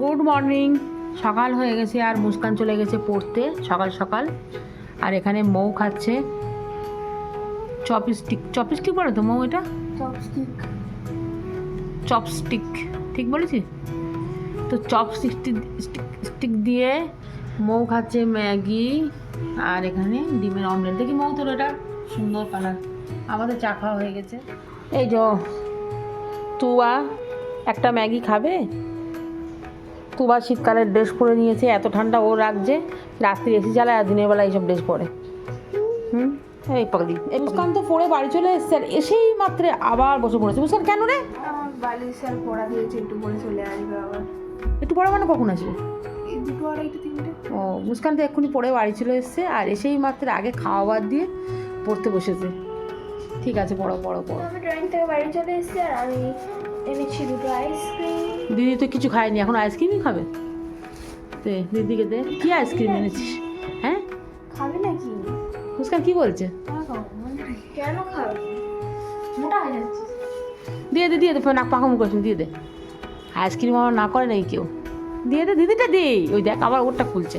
Good morning. সকাল হয়ে গেছে আর মুস্কান চলে গেছে পড়তে সকাল সকাল। আর এখানে মৌ খাচ্ছে। চপস্টিক চপস্টিক বলে তো মৌ এটা? চপস্টিক। চপস্টিক ঠিক বলেছি? তো চপস্টিক স্টিক দিয়ে মৌ খাচ্ছে ম্যাগি। আর এখানে ডিমের অমলেট। দেখি মৌ তোর এটা সুন্দর কালার আমাদের চা খাওয়া হয়ে গেছে। এই যো তুয়া একটা ম্যাগি খাবে? তুবা শীতকালের ড্রেস পরে নিয়েছে এত ঠান্ডা ও রাখছে রাত্রি এসি চালায় আর দিনের বেলা এইসব ড্রেস পরে। হুম? এই পাগলি। মুস্কান তো পরে বাড়ি চলে এসছে আর এসেই মাত্র আবার বসে পড়েছে। মুস্কান কেন রে? আমার বালিশ পড়া দিয়েছে একটু পরে চলে আসবে আবার। একটু পরে মানে কখন আসবে? দুটো আড়াইটে তিনটে। ও মুস্কান তো এক্ষুনি পরে বাড়ি চলে এসছে আর এসেই মাত্র আগে খাওয়া বাদ দিয়ে পড়তে বসেছে। ঠিক আছে পড়ো পড়ো পড়ো। আমি ড্রয়িং থেকে বাড়ি চলে এসেছি আর আমি এনেছি দুটো আইসক্রিম দিদি তো কিছু খায়নি এখন আইসক্রিমই খাবে। দে দিদিকে দে। কি আইসক্রিম এনেছিস? হ্যাঁ? খাবে নাকি? মুস্কান কি বলছে? কেন খাবে? মোটা হয়ে যাচ্ছে। দিয়ে দে দিয়ে দে নাক পাকাম করেছেন দিয়ে দে। আইসক্রিম আমার না করে নাই কেউ। দিয়ে দে দিদিটা দে। ওই দেখ আবার ওরটা খুলছে।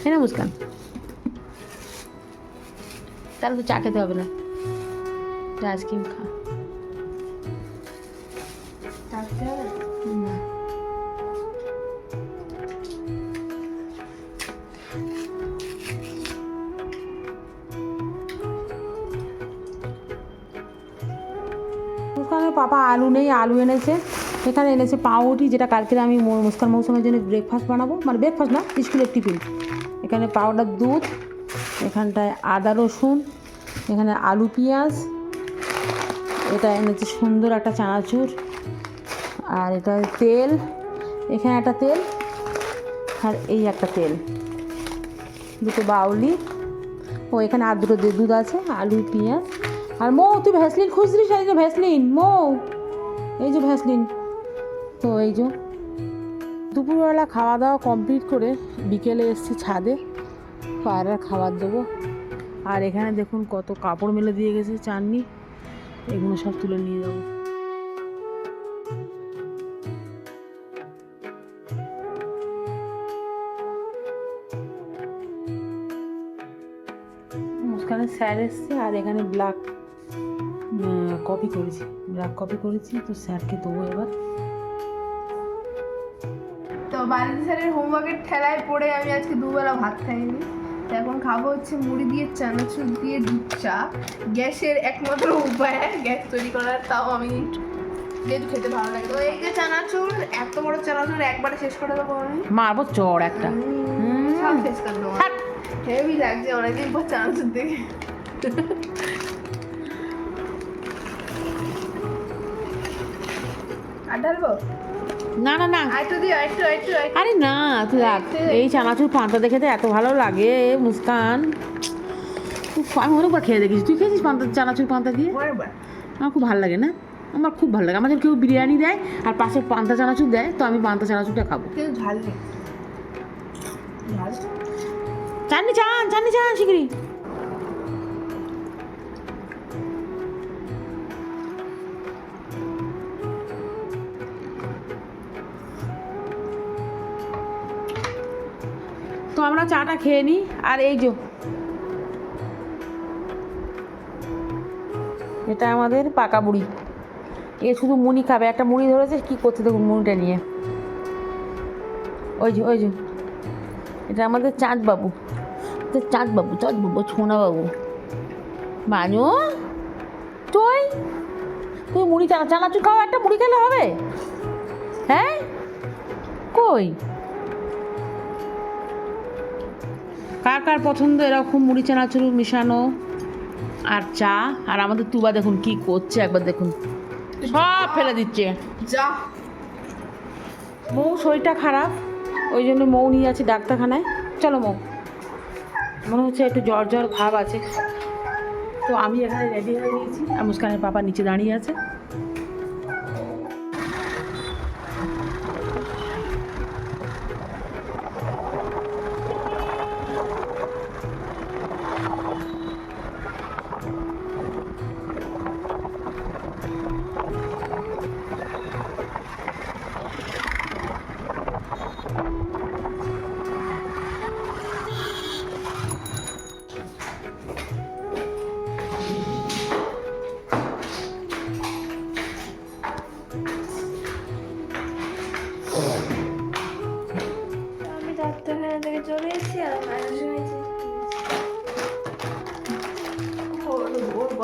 হ্যাঁ না মুস্কান। তাহলে তো চা খেতে হবে না। আইসক্রিম খা। ওখানে পাপা আলু নেই, আলু এনেছে। এখানে এনেছে পাউরুটি, যেটা কালকে আমি মুস্কান মৌসুমের জন্য ব্রেকফাস্ট বানাবো। মানে ব্রেকফাস্ট না, স্কুলের টিফিন এখানে পাউডার দুধ, এখানটায় আদা রসুন, এখানে আলু পেঁয়াজ। এটা এনেছে সুন্দর একটা চানাচুর। আর এটা তেল। এখানে একটা তেল আর এই একটা তেল। দুটো বাউলি। ও, এখানে আর দুটো দুধ আছে, আলু, পেঁয়াজ। আর মৌ, তুই ভ্যাসলিন খুঁজছিস এই যে ভ্যাসলিন, মৌ। এই যে ভ্যাসলিন। তো এই যে। দুপুরবেলা খাওয়া দাওয়া কমপ্লিট করে বিকেলে এসছি ছাদে। পায়রার খাবার দেবো। আর এখানে দেখুন কত কাপড় মেলে দিয়ে গেছে চাননি। এগুলো সব তুলে নিয়ে যাব। স্যার এসছে আর এখানে ব্ল্যাক কপি করেছি। ব্ল্যাক কপি করেছি তো স্যারকে দেবো এবার। তো বাড়িতে স্যারের হোমওয়ার্কের ঠেলায় পড়ে আমি আজকে দুবেলা ভাত খাইনি। এখন খাব হচ্ছে মুড়ি দিয়ে চানাচুর দিয়ে দুধ চা। গ্যাসের একমাত্র উপায় গ্যাস তৈরি করার তাও আমি যেহেতু খেতে ভালো লাগে। তো এই যে চানাচুর এত বড় চানাচুর একবারে শেষ করে দেবো আমি। মারবো চড় একটা। সব শেষ করে দেবো। থাক। হেভি লাগছে অনেকদিন পর চানাচুর দেখে আর ঢালবো? না না না। আরে না তুই এই চানাচুর পান্তা দেখে তো এত ভালো লাগে মুস্কান। আমি অনেকবার খেয়ে দেখেছি। তুই খেয়েছিস পান্তা চানাচুর পান্তা দিয়ে? আমার খুব ভালো লাগে না? আমার খুব ভালো লাগে। আমাদের কেউ বিরিয়ানি দেয় আর পাশে পান্তা চানাচুর দেয় তো আমি পান্তা চানাচুরটা খাব। ঝাল নেই। চাননি চান চাননি চান শিগগিরি তো আমরা চাটা খেয়ে নিই আর এই যে, এটা আমাদের পাকা বুড়ি এ শুধু মুড়ি খাবে, একটা মুড়ি ধরেছে, কি করছে দেখুন মুড়িটা নিয়ে। ওই যে ওই যে, এটা আমাদের চাঁদ বাবু তো চাঁদ বাবু চাঁদ বাবু ছোনা বাবু মানু তুই? তুই মুড়ি চানা চানাচুর খাও একটা মুড়ি খেলে হবে? হ্যাঁ? কই? কার কার পছন্দ? এরকম মুড়ি চানাচুর মিশানো। আর চা আর আমাদের তুবা দেখুন কি করছে একবার দেখুন। সব ফেলে দিচ্ছে। যা। মৌ শরীরটা খারাপ ওই জন্য মৌ নিয়ে যাচ্ছি ডাক্তারখানায়। চলো মৌ। মনে হচ্ছে একটু জ্বর জ্বর ভাব আছে। তো আমি এখানে রেডি হয়ে গিয়েছি। আর মুস্কানের পাপা নিচে দাঁড়িয়ে আছে।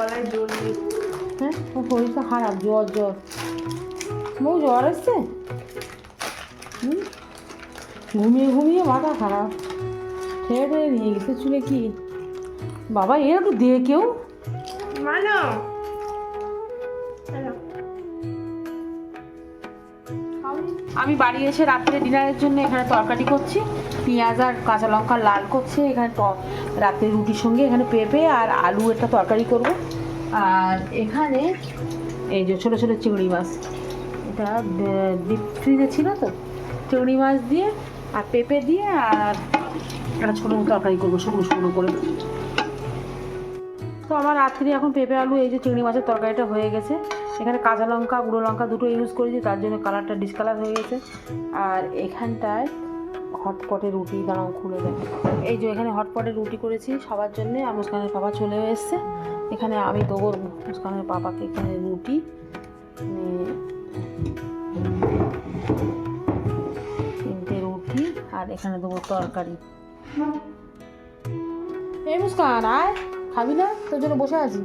গলায় জোর নেই হ্যাঁ? শরীরটা খারাপ জ্বর জ্বর। বউ জ্বর এসছে? ঘুমিয়ে ঘুমিয়ে মাথা খারাপ। খেয়ে টেয়ে নিয়ে গেছে চুলে কি? বাবা এর একটু দে কেউ মানো আমি বাড়ি এসে রাত্রে ডিনারের জন্য এখানে তরকারি করছি। পেঁয়াজ আর কাঁচা লঙ্কা লাল করছে। এখানে রাত্রে রুটির সঙ্গে এখানে পেঁপে আর আলু একটা তরকারি করব। আর এখানে এই যে ছোটো ছোটো চিংড়ি মাছ। এটা ডিপ ফ্রিজে ছিল তো। চিংড়ি মাছ দিয়ে আর পেঁপে দিয়ে আর একটা ছোটো তরকারি করব, শুকনো শুকনো করে। তো আমার রাত্রি এখন পেঁপে আলু, এই যে চিংড়ি মাছের তরকারিটা হয়ে গেছে। এখানে কাঁচা লঙ্কা, গুঁড়ো লঙ্কা দুটো ইউজ করেছি, তার জন্য কালারটা ডিসকালার হয়ে গেছে। আর এখানটায় হটপটে রুটি, দাঁড়াও, খুলে দেয় এই যে এখানে হটপটে রুটি করেছি, সবার জন্যে আর মুস্কানের পাপা চলে এসছে। এখানে আমি দেবো মুস্কানের পাপাকে এখানে রুটি। তিনটে রুটি আর এখানে দেবো তরকারি। এই মুস্কান, আয়। খাবি না? তোর জন্য বসে আছি।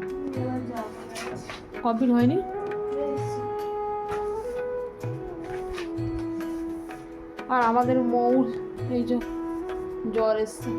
কমপ্লিট হয়নি? আর আমাদের মৌর এই যে জ্বর এসছে।